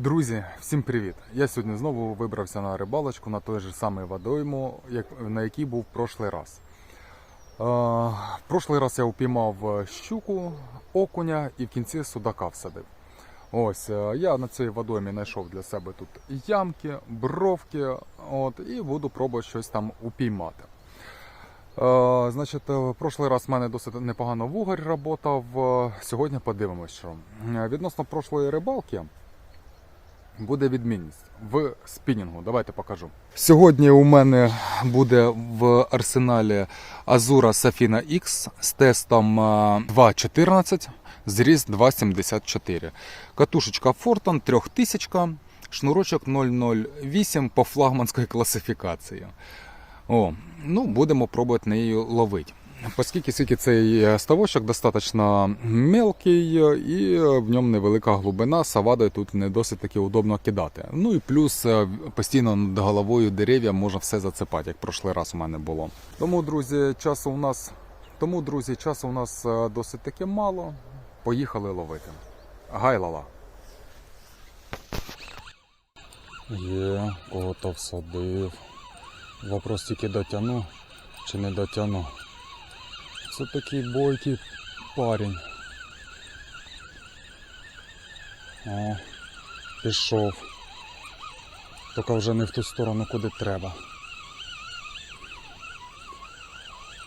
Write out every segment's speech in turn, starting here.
Друзі, всім привіт! Я сьогодні знову вибрався на рибалочку на той же самий водойму, на який був прошлий раз. Е, прошлий раз я упіймав щуку, окуня і в кінці судака всадив. Ось, е, я на цій водоймі знайшов для себе тут ямки, бровки, от, і буду пробувати щось там упіймати. Е, значить, е, прошлий раз в мене досить непогано вугорь працював. е, Сьогодні подивимось, що. Е, Відносно прошлої рибалки буде відмінність в спінінгу. Давайте покажу. Сьогодні у мене буде в арсеналі Azura Safina X з тестом е, 2.14, зріст 2.74. Катушечка Forton 3000, шнурочок 008 по флагманській класифікації. О, ну, будемо пробувати нею ловити. Оскільки скільки цей ставочок достатньо мелкий е, і в ньому невелика глибина, савадою тут не досить таки удобно кидати. Ну і плюс е, постійно над головою дерев'я можна все зацепати, як прошлий раз у мене було. Тому, друзі, часу у нас, тому, друзі, часу у нас е, досить таки мало. Поїхали ловити. Гайлала. Є, кого-то всадив. Вопрос тільки дотягну чи не дотягну. Це такий бойкий парень. О, пішов. Тільки вже не в ту сторону, куди треба.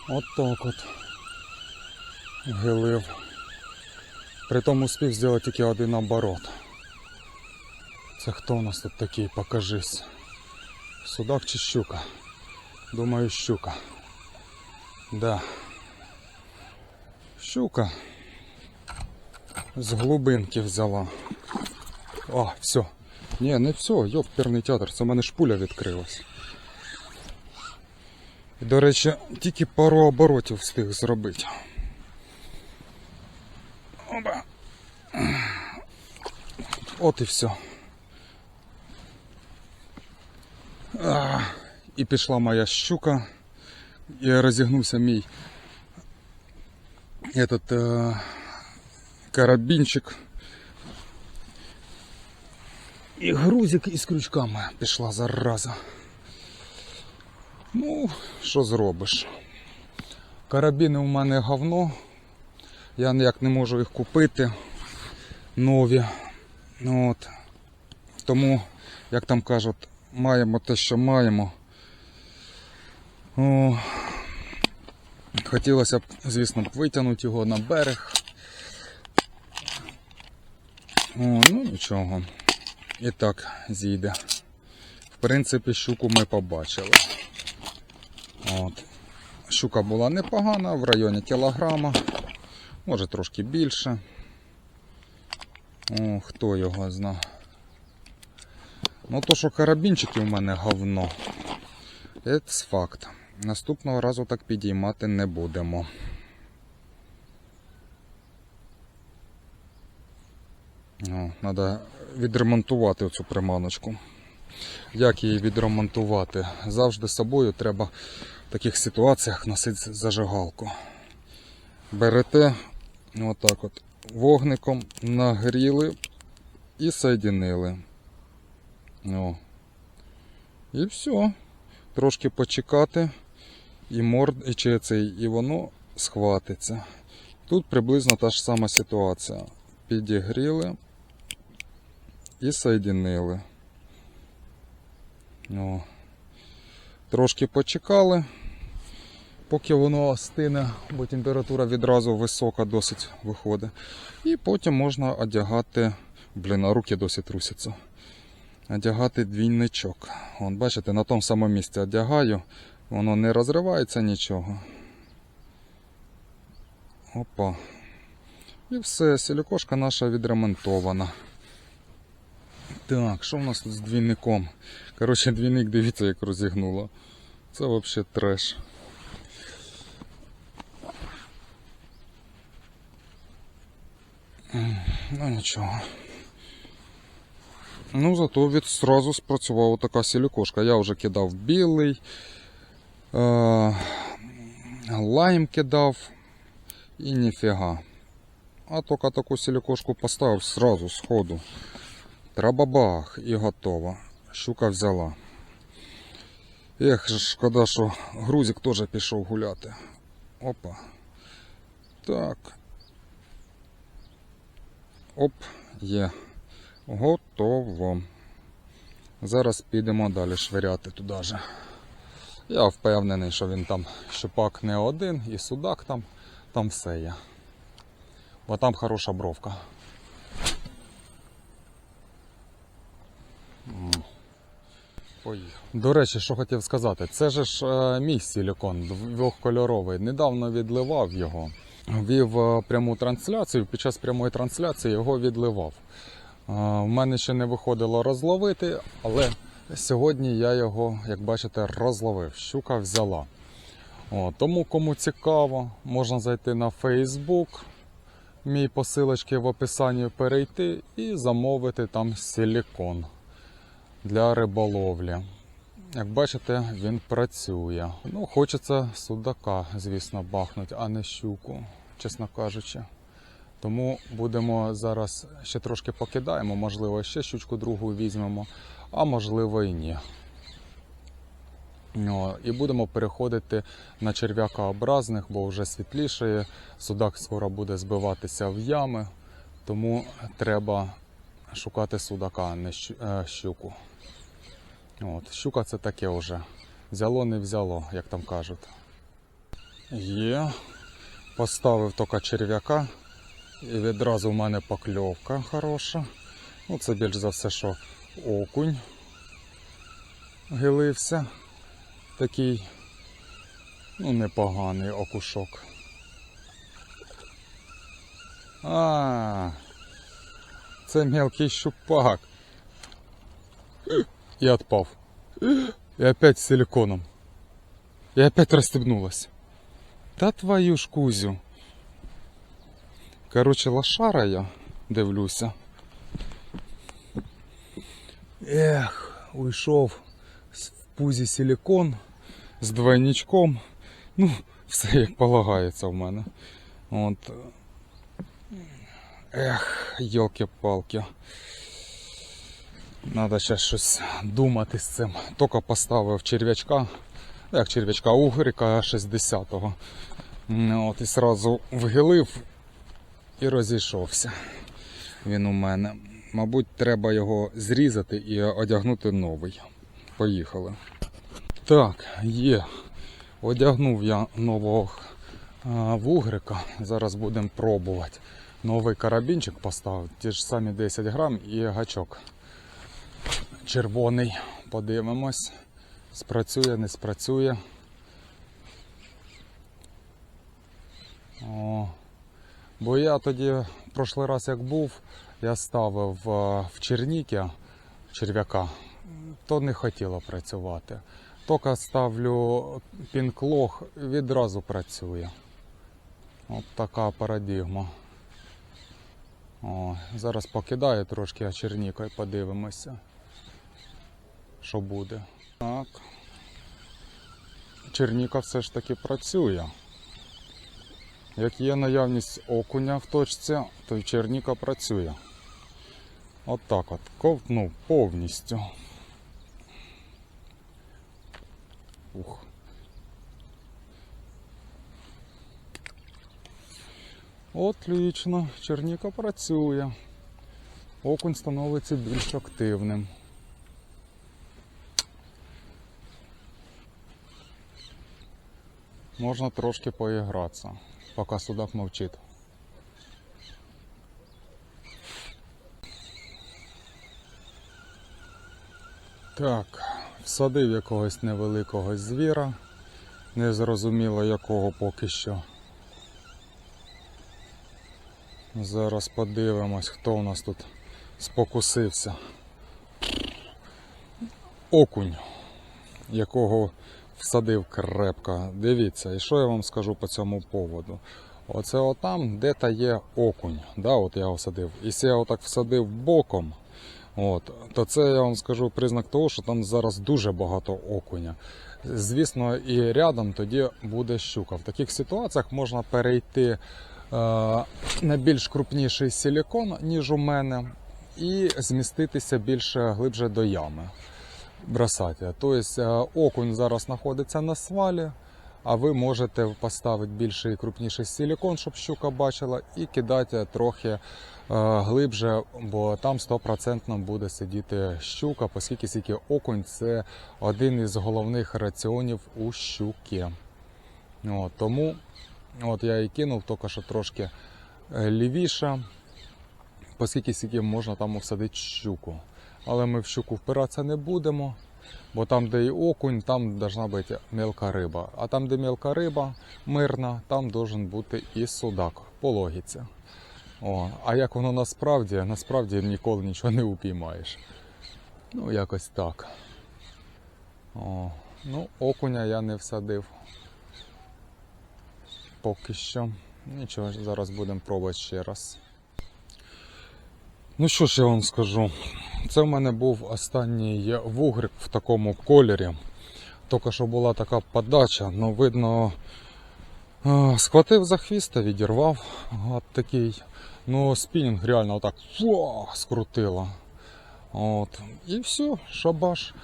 От так от. Гилив. Притом успів зробити тільки один оборот. Це хто у нас тут такий? Покажись. Судак чи щука? Думаю, щука. Да. Щука з глибинки взяла. А, все. Ні, не все, йоперний театр, це в мене шпуля відкрилась. До речі, тільки пару оборотів встиг зробити. Оба. От і все. А, і пішла моя щука. І розігнувся мій этот э, карабінчик. І грузик із крючками пішла зараза. Ну, що зробиш? Карабіни у мене говно. Я ніяк не можу їх купити. Нові. Ну, От. Тому, як там кажуть, маємо те, що маємо. О, Хотілося б, звісно, б витягнути його на берег. О, ну нічого. І так зійде. В принципі, щуку ми побачили. От. Щука була непогана, в районі кілограма, може трошки більше. О, хто його зна. Ну то, що карабінчики у мене говно, це факт. Наступного разу так підіймати не будемо. Треба відремонтувати цю приманочку. Як її відремонтувати? Завжди з собою треба в таких ситуаціях носити зажигалку. Берете отак от вогником, нагріли і соєдинили. О. І все. Трошки почекати і морд, чи цей, і воно схватиться. Тут приблизно та ж сама ситуація. Підігріли і соєдинили. О. Трошки почекали, поки воно остине, бо температура відразу висока досить виходить. І потім можна одягати, блін, а руки досить трусяться. Одягати двійничок. Вон, бачите, на тому самому місці одягаю, воно не розривається нічого. Опа. І все, силікошка наша відремонтована. Так, що в нас тут з двійником? Коротше, двійник, дивіться, як розігнуло. Це взагалі треш. Ну нічого. Ну, зато від сразу спрацювала така силікошка. Я вже кидав білий, лайм кидав і ніфіга. А тільки таку силікошку поставив сразу, сходу. Трабабах і готово. Щука взяла. Ех, шкода, що грузик теж пішов гуляти. Опа. Так. Оп, є. Готово. Зараз підемо далі швиряти туди же. Я впевнений, що він там щупак не один, і судак там, там все є. Бо там хороша бровка. Поїхав. До речі, що хотів сказати, це же ж е, мій силікон двохкольоровий. Недавно відливав його. Вів е, пряму трансляцію. Під час прямої трансляції його відливав. Е, мене ще не виходило розловити, але сьогодні я його, як бачите, розловив. Щука взяла. О, тому кому цікаво, можна зайти на Facebook. Мій посилочки в описанні перейти і замовити там силікон для риболовлі. Як бачите, він працює. Ну, хочеться судака, звісно, бахнути, а не щуку, чесно кажучи. Тому будемо зараз ще трошки покидаємо, можливо, ще щучку другу візьмемо, а можливо і ні. О, і будемо переходити на черв'якообразних, бо вже світліше. Судак скоро буде збиватися в ями, тому треба шукати судака, а не е, щуку. От, щука це таке вже. Взяло, не взяло, як там кажуть. Є. Поставив тільки черв'яка. І відразу в мене покльовка хороша. Ну, це більш за все, що окунь гилився. Такий, ну, непоганий окушок. А, це мелкий щупак. И отпав. И опять с силиконом. И опять расстегнулась. Та твою ж кузю. Короче, лошара я дивлюся. Ех, уйшов в пузі силикон з двойничком. Ну, все як полагається в мене. От. Ех, йолки-палки. Надо ще щось думати з цим. Тільки поставив черв'ячка, як черв'ячка, угрика 60-го. Ну, От і сразу вгилив і розійшовся. Він у мене. Мабуть, треба його зрізати і одягнути новий. Поїхали. Так, є. Одягнув я нового вугрика. Зараз будемо пробувати. Новий карабінчик поставив, ті ж самі 10 грам і гачок червоний. Подивимось. Спрацює, не спрацює. О, бо я тоді, прошлий раз як був, я ставив е, в черніки черв'яка, то не хотіло працювати. Тільки ставлю пінклог, відразу працює. От така парадігма. О, зараз покидаю трошки, а чернікою подивимося, що буде. Так. Черніка все ж таки працює. Як є наявність окуня в точці, то й черніка працює. От так от, ковтнув повністю. Ух. Отлично, черніка працює. Окунь становиться більш активним. Можна трошки поігратися, поки судак мовчить. Так, всадив якогось невеликого звіра, незрозуміло якого поки що. Зараз подивимось, хто у нас тут спокусився. Окунь, якого всадив крепко. Дивіться, і що я вам скажу по цьому поводу. Оце отам, де та є окунь. Да, от я його всадив. І якщо я отак всадив боком, от, то це я вам скажу признак того, що там зараз дуже багато окуня. Звісно, і рядом тоді буде щука. В таких ситуаціях можна перейти е, на більш крупніший силікон, ніж у мене. і зміститися більше глибше до ями. Бросати. Тобто е, окунь зараз знаходиться на свалі, а ви можете поставити більший і крупніший силікон, щоб щука бачила, і кидати трохи е, глибше, бо там 100% буде сидіти щука, оскільки скільки окунь це один із головних раціонів у щуки. От, тому от я і кинув тільки що трошки е, лівіше, оскільки скільки можна там усадити щуку. Але ми в щуку впиратися не будемо. Бо там, де і окунь, там должна бути мелка риба. А там, де мелка риба, мирна, там должен бути і судак по логіці. О, а як воно насправді, насправді ніколи нічого не упіймаєш. Ну, якось так. О, ну, окуня я не всадив. Поки що. Нічого, зараз будемо пробувати ще раз. Ну що ж я вам скажу? Це в мене був останній вугрик в такому кольорі. Тільки що була така подача, ну видно, схватив за хвіст відірвав. От такий. Ну, спінінг реально отак фу, скрутило. От. І все, шабаш.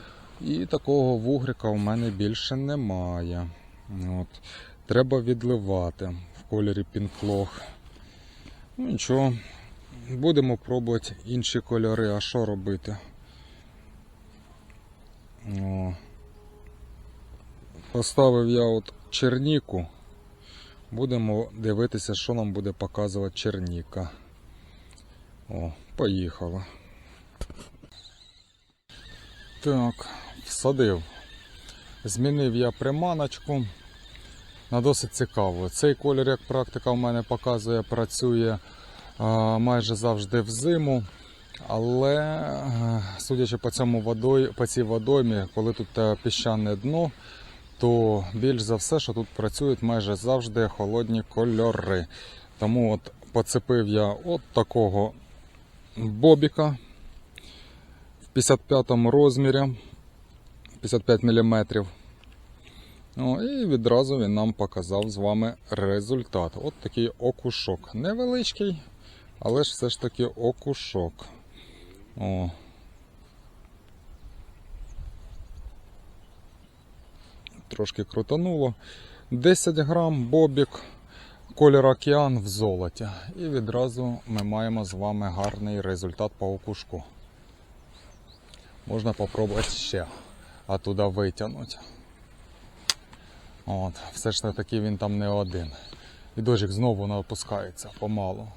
І такого вугрика у мене більше немає. От. Треба відливати в кольорі пінклох. Ну нічого. Будемо пробувати інші кольори, а що робити? О. Поставив я от черніку. Будемо дивитися, що нам буде показувати черніка. О, поїхала. Так, всадив. Змінив я приманочку на досить цікаво. Цей колір, як практика в мене показує, працює майже завжди взиму. Але, е, судячи по цьому водой, по цій водоймі, коли тут е, піщане дно, то більш за все, що тут працюють майже завжди холодні кольори. Тому от поцепив я от такого бобіка в 55 розмірі, 55 мм. Ну, і відразу він нам показав з вами результат. От такий окушок. Невеличкий, але ж все ж таки окушок. О. Трошки крутануло. 10 грам бобік, колір океан в золоті. І відразу ми маємо з вами гарний результат по окушку. Можна попробувати ще, а туди витягнути. От, все ж таки він там не один. І дощик знову не опускається помалу.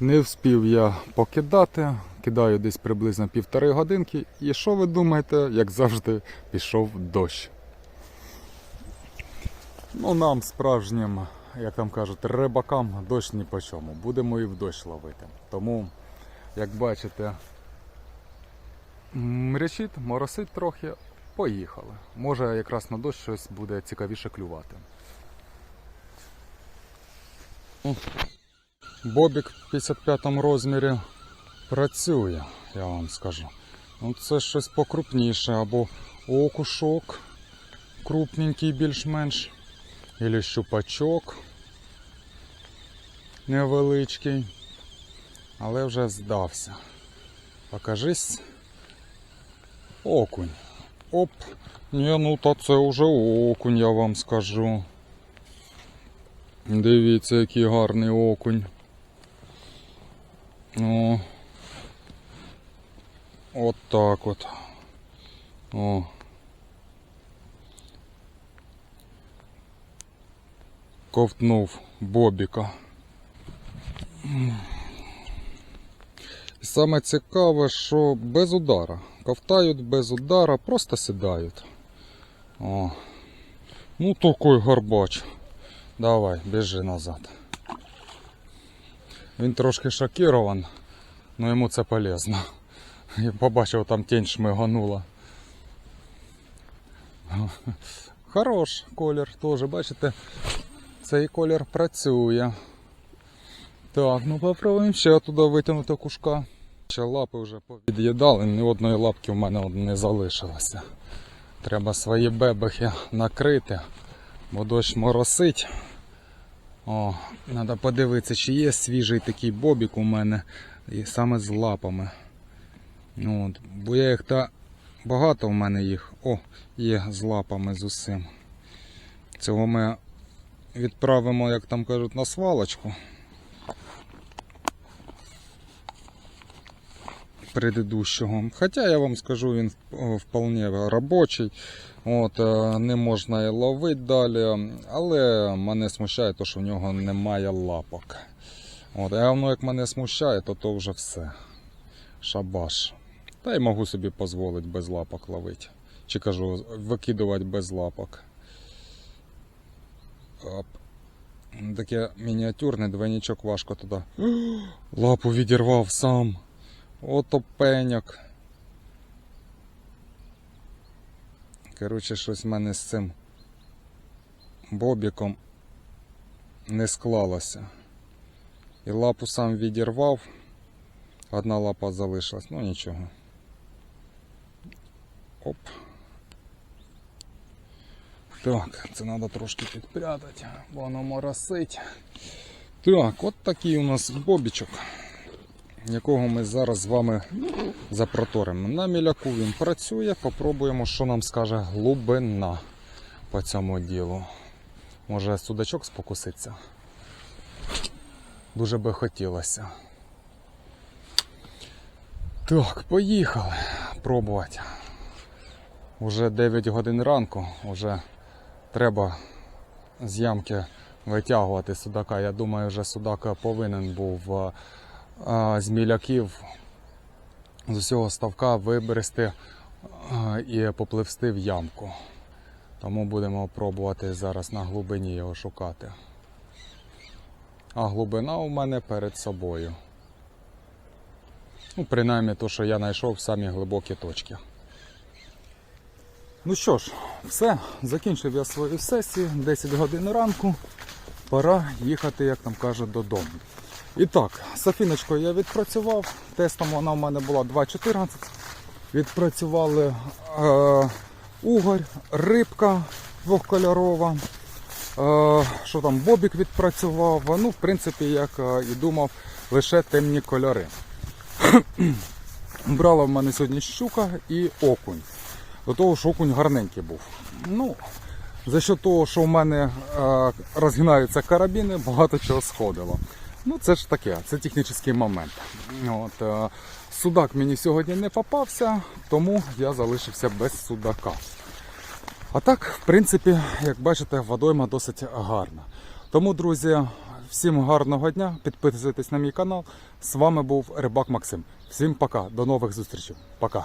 Не вспів я покидати, кидаю десь приблизно півтори годинки. І що ви думаєте, як завжди, пішов дощ. Ну, нам, справжнім, як там кажуть, рибакам дощ ні по чому. Будемо і в дощ ловити. Тому, як бачите, мрячить, моросить трохи, поїхали. Може якраз на дощ щось буде цікавіше клювати. Бобік в 55 розмірі працює, я вам скажу. Ну, це щось покрупніше, або окушок крупненький більш-менш, або щупачок невеличкий, але вже здався. Покажись окунь. Оп, ні, ну та це вже окунь, я вам скажу. Дивіться, який гарний окунь. О. От так от. О. Ковтнув бобіка. Саме цікаве, що без удара. Ковтають без удара, просто сідають. О. Ну такий гарбач. Давай, біжи назад. Він трошки шокірован, але йому це полезно. Я побачив, там тінь шмиганула. Хорош колір теж, бачите, цей колір працює. Так, ну попробуємо ще туди витягнути кушка. Ще лапи вже під'їдали, ні одної лапки в мене не залишилося. Треба свої бебехи накрити, бо дощ моросить. О, треба подивитися, чи є свіжий такий бобік у мене. І саме з лапами. От, бо я їх та багато в мене їх. О, є з лапами з усім. Цього ми відправимо, як там кажуть, на свалочку. Предыдущого. Хоча я вам скажу, він вполне робочий. От, е, не можна і ловити далі, але мене смущає, те, що в нього немає лапок. От, а воно як мене смущає, то то вже все. Шабаш. Та й можу собі дозволити без лапок ловити. Чи кажу, викидувати без лапок. Оп. Таке мініатюрне двойничок важко туди. Лапу відірвав сам. Ото пеняк. Коротше, щось в мене з цим бобіком не склалося. І лапу сам відірвав. Одна лапа залишилась, ну нічого. Оп. Так, це треба трошки підпрятати, бо воно моросить. Так, от такий у нас бобічок, якого ми зараз з вами запроторимо. На міляку він працює, попробуємо, що нам скаже глибина по цьому ділу. Може судачок спокуситься. Дуже би хотілося. Так, поїхали пробувати. Уже 9 годин ранку, вже треба з ямки витягувати судака. Я думаю, вже судак повинен був е, з міляків з усього ставка вибрести і попливсти в ямку. Тому будемо пробувати зараз на глибині його шукати. А глибина у мене перед собою. Ну, принаймні, то, що я знайшов самі глибокі точки. Ну що ж, все, закінчив я свою сесію, 10 годин ранку. Пора їхати, як там кажуть, додому. І так, Софіночкою я відпрацював. Тестом вона в мене була 2.14. Відпрацювали е, угорь, рибка двохкольорова. Е, що там, бобік відпрацював. Ну, в принципі, як е, і думав, лише темні кольори. Брала в мене сьогодні щука і окунь. До того ж окунь гарненький був. Ну, за що того, що в мене е, розгинаються карабіни, багато чого сходило. Ну, це ж таке, це технічний момент. От, е, судак мені сьогодні не попався, тому я залишився без судака. А так, в принципі, як бачите, водойма досить гарна. Тому, друзі, всім гарного дня, підписуйтесь на мій канал. З вами був Рибак Максим. Всім пока, до нових зустрічей. Пока.